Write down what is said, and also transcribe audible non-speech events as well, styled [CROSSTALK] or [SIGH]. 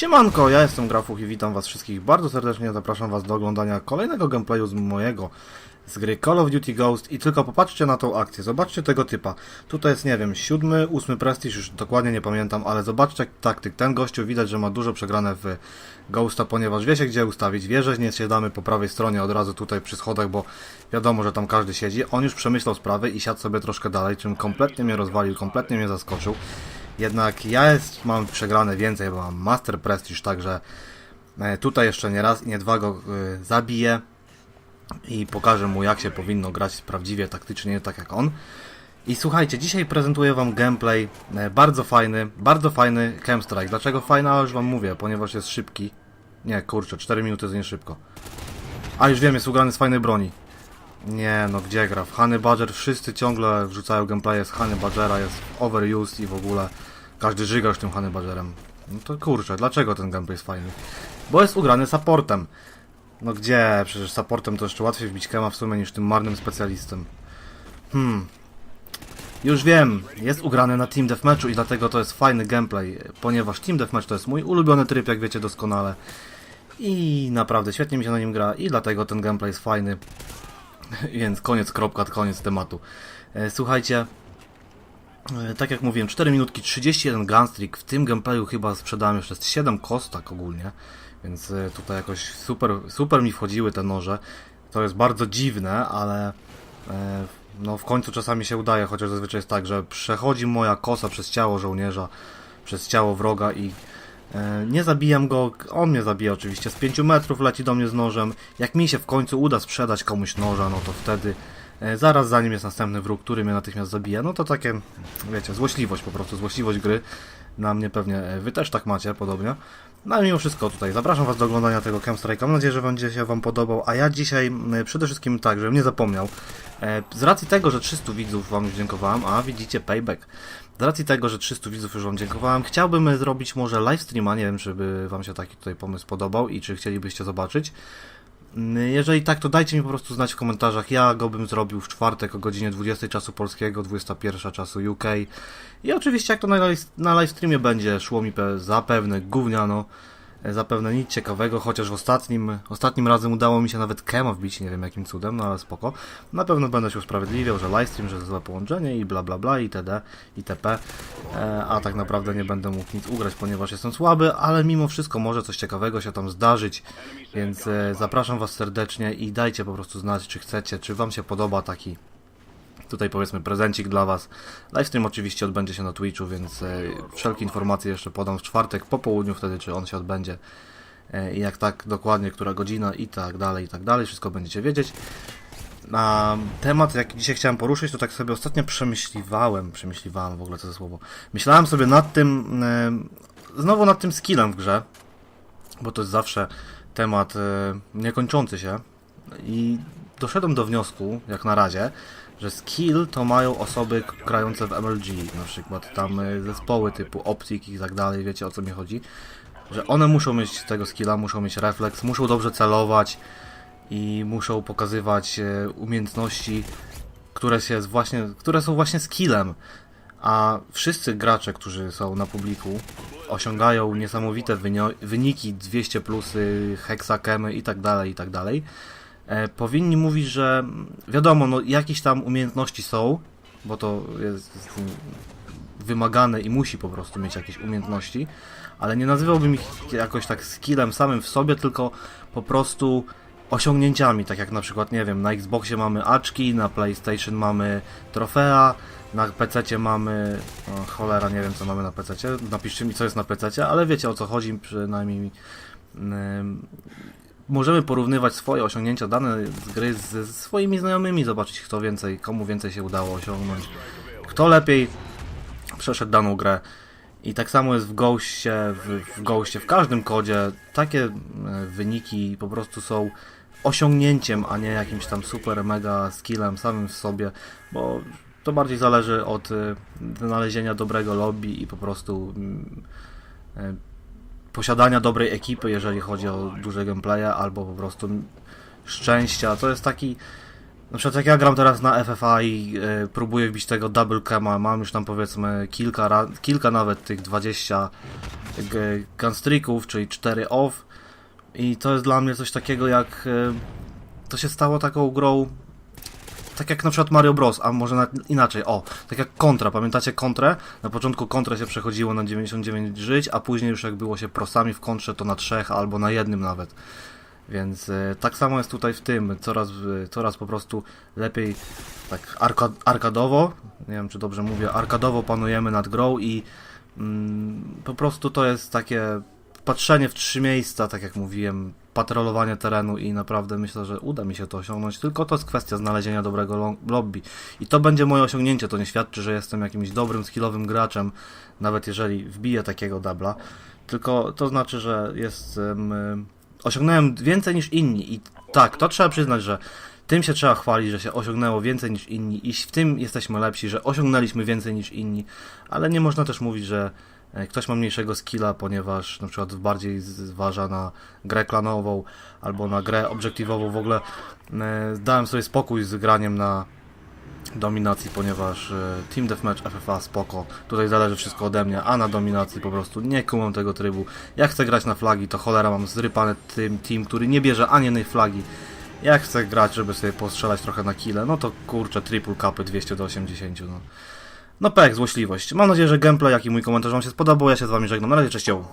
Siemanko, ja jestem Grafuch i witam was wszystkich bardzo serdecznie. Zapraszam was do oglądania kolejnego gameplayu z mojego z gry Call of Duty Ghost i tylko popatrzcie na tą akcję, zobaczcie tego typa. Tutaj jest, nie wiem, siódmy, ósmy prestiż, już dokładnie nie pamiętam, ale zobaczcie taktyk. Ten gościu widać, że ma dużo przegrane w Ghosta, ponieważ wie się gdzie ustawić, wie, że nie siadamy po prawej stronie od razu tutaj przy schodach, bo wiadomo, że tam każdy siedzi. On już przemyślał sprawy i siadł sobie troszkę dalej, czym kompletnie mnie rozwalił, kompletnie mnie zaskoczył. Jednak ja jest, mam przegrane więcej, bo mam Master Prestige, także e, tutaj jeszcze nie raz i nie dwa go e, zabiję i pokażę mu jak się powinno grać prawdziwie, taktycznie, tak jak on. I słuchajcie, dzisiaj prezentuję wam gameplay e, bardzo fajny, bardzo fajny Chemstrike. Dlaczego fajny? A już wam mówię, ponieważ jest szybki. Nie, kurczę, 4 minuty to nie szybko. A już wiem, jest ugrany z fajnej broni. Nie, no gdzie gra? W Honey Badger wszyscy ciągle wrzucają gameplaye z Honey Badgera, jest overused i w ogóle każdy żyga już tym Honey Badgerem. No to kurczę, dlaczego ten gameplay jest fajny? Bo jest ugrany supportem. No gdzie? Przecież supportem to jeszcze łatwiej wbić kema w sumie niż tym marnym specjalistem. Hmm. Już wiem, jest ugrany na Team Deathmatchu i dlatego to jest fajny gameplay, ponieważ Team Deathmatch to jest mój ulubiony tryb, jak wiecie doskonale. I naprawdę świetnie mi się na nim gra i dlatego ten gameplay jest fajny. [LAUGHS] Więc koniec, kropka, koniec tematu. E, Słuchajcie, e, tak jak mówiłem, 4 minutki 31 gunstreak. W tym gameplayu chyba sprzedałem jeszcze z 7 kostak ogólnie. Więc e, tutaj jakoś super, super mi wchodziły te noże. To jest bardzo dziwne, ale e, no w końcu czasami się udaje, chociaż zazwyczaj jest tak, że przechodzi moja kosa przez ciało żołnierza, przez ciało wroga i e, nie zabijam go, on mnie zabija oczywiście, z 5 metrów leci do mnie z nożem. Jak mi się w końcu uda sprzedać komuś noża, no to wtedy zaraz za nim jest następny wróg, który mnie natychmiast zabija. No to takie, wiecie, złośliwość po prostu, złośliwość gry. Na mnie pewnie wy też tak macie, podobnie. No ale mimo wszystko tutaj zapraszam was do oglądania tego Campstrike'a. Mam nadzieję, że będzie się wam podobał. A ja dzisiaj m, przede wszystkim tak, żebym nie zapomniał. E, z racji tego, że 300 widzów wam już dziękowałem, a widzicie payback. Z racji tego, że 300 widzów już wam dziękowałem, chciałbym e, zrobić może live streama. Nie wiem, czy by wam się taki tutaj pomysł podobał i czy chcielibyście zobaczyć. Jeżeli tak, to dajcie mi po prostu znać w komentarzach. Ja go bym zrobił w czwartek o godzinie 20 czasu polskiego, 21 czasu UK. I oczywiście jak to na, live- streamie będzie, szło mi pe- zapewne gówniano, zapewne nic ciekawego, chociaż w ostatnim, ostatnim razem udało mi się nawet kema wbić, nie wiem jakim cudem, no ale spoko. Na pewno będę się usprawiedliwiał, że live stream, że złe połączenie i bla bla bla itd. itp. E, a tak naprawdę nie będę mógł nic ugrać, ponieważ jestem słaby, ale mimo wszystko może coś ciekawego się tam zdarzyć, więc e, zapraszam was serdecznie i dajcie po prostu znać, czy chcecie, czy wam się podoba taki tutaj powiedzmy prezencik dla Was. Livestream oczywiście odbędzie się na Twitchu, więc e, wszelkie informacje jeszcze podam w czwartek po południu wtedy, czy on się odbędzie. E, I jak tak dokładnie, która godzina i tak dalej, i tak dalej, wszystko będziecie wiedzieć. A temat, jaki dzisiaj chciałem poruszyć, to tak sobie ostatnio przemyśliwałem, przemyśliwałem w ogóle za słowo. Myślałem sobie nad tym, e, znowu nad tym skillem w grze, bo to jest zawsze temat niekończący się. I doszedłem do wniosku, jak na razie, że skill to mają osoby grające w MLG, na przykład tam e, zespoły typu Optic i tak dalej, wiecie o co mi chodzi. Że one muszą mieć tego skilla, muszą mieć refleks, muszą dobrze celować i muszą pokazywać e, umiejętności, które, się właśnie, które są właśnie skillem. A wszyscy gracze, którzy są na publiku, osiągają niesamowite wyniki 200 plusy, hexakemy i tak dalej, i tak dalej. E, powinni mówić, że mm, wiadomo, no jakieś tam umiejętności są, bo to jest mm, wymagane i musi po prostu mieć jakieś umiejętności, ale nie nazywałbym ich jakoś tak skillem samym w sobie, tylko po prostu osiągnięciami, tak jak na przykład, nie wiem, na Xboxie mamy aczki, na PlayStation mamy trofea, na PC mamy, o, cholera, nie wiem co mamy na PC, napiszcie mi co jest na PC, ale wiecie o co chodzi, przynajmniej ym, możemy porównywać swoje osiągnięcia dane z gry ze swoimi znajomymi, zobaczyć kto więcej, komu więcej się udało osiągnąć, kto lepiej przeszedł daną grę. I tak samo jest w Ghostie, w, w w każdym kodzie takie e, wyniki po prostu są osiągnięciem, a nie jakimś tam super mega skillem samym w sobie, bo to bardziej zależy od e, znalezienia dobrego lobby i po prostu mm, e, posiadania dobrej ekipy, jeżeli chodzi o duże gameplaye, albo po prostu szczęścia. To jest taki. Na przykład jak ja gram teraz na FFA i y, próbuję wbić tego double cama, mam już tam powiedzmy kilka, kilka nawet tych 20 g- gunstreaków, czyli 4 off i to jest dla mnie coś takiego jak y, to się stało taką grą tak jak na przykład Mario Bros, a może nawet inaczej, o, tak jak Contra, pamiętacie Kontrę? Na początku Kontrę się przechodziło na 99 żyć, a później już jak było się prosami w Kontrze, to na trzech albo na jednym nawet. Więc e, tak samo jest tutaj w tym, coraz, e, coraz po prostu lepiej tak arka, arkadowo, nie wiem czy dobrze mówię, arkadowo panujemy nad grą i mm, po prostu to jest takie patrzenie w trzy miejsca, tak jak mówiłem, patrolowanie terenu i naprawdę myślę, że uda mi się to osiągnąć, tylko to jest kwestia znalezienia dobrego lo- lobby. I to będzie moje osiągnięcie, to nie świadczy, że jestem jakimś dobrym, skillowym graczem, nawet jeżeli wbiję takiego dubla, tylko to znaczy, że jestem... y, osiągnąłem więcej niż inni. I tak, to trzeba przyznać, że tym się trzeba chwalić, że się osiągnęło więcej niż inni. I w tym jesteśmy lepsi, że osiągnęliśmy więcej niż inni, ale nie można też mówić, że ktoś ma mniejszego skilla, ponieważ na przykład bardziej zważa na grę klanową albo na grę obiektywową. W ogóle e, dałem sobie spokój z graniem na dominacji, ponieważ e, Team Deathmatch FFA spoko, tutaj zależy wszystko ode mnie, a na dominacji po prostu nie kumam tego trybu. Jak chcę grać na flagi, to cholera mam zrypany tym team, który nie bierze ani jednej flagi. Jak chcę grać, żeby sobie postrzelać trochę na kile, no to kurczę, triple capy 200 do 80, no. No pek, złośliwość. Mam nadzieję, że gameplay, jak i mój komentarz Wam się spodobał. Ja się z Wami żegnam. Na razie, cześć, yo.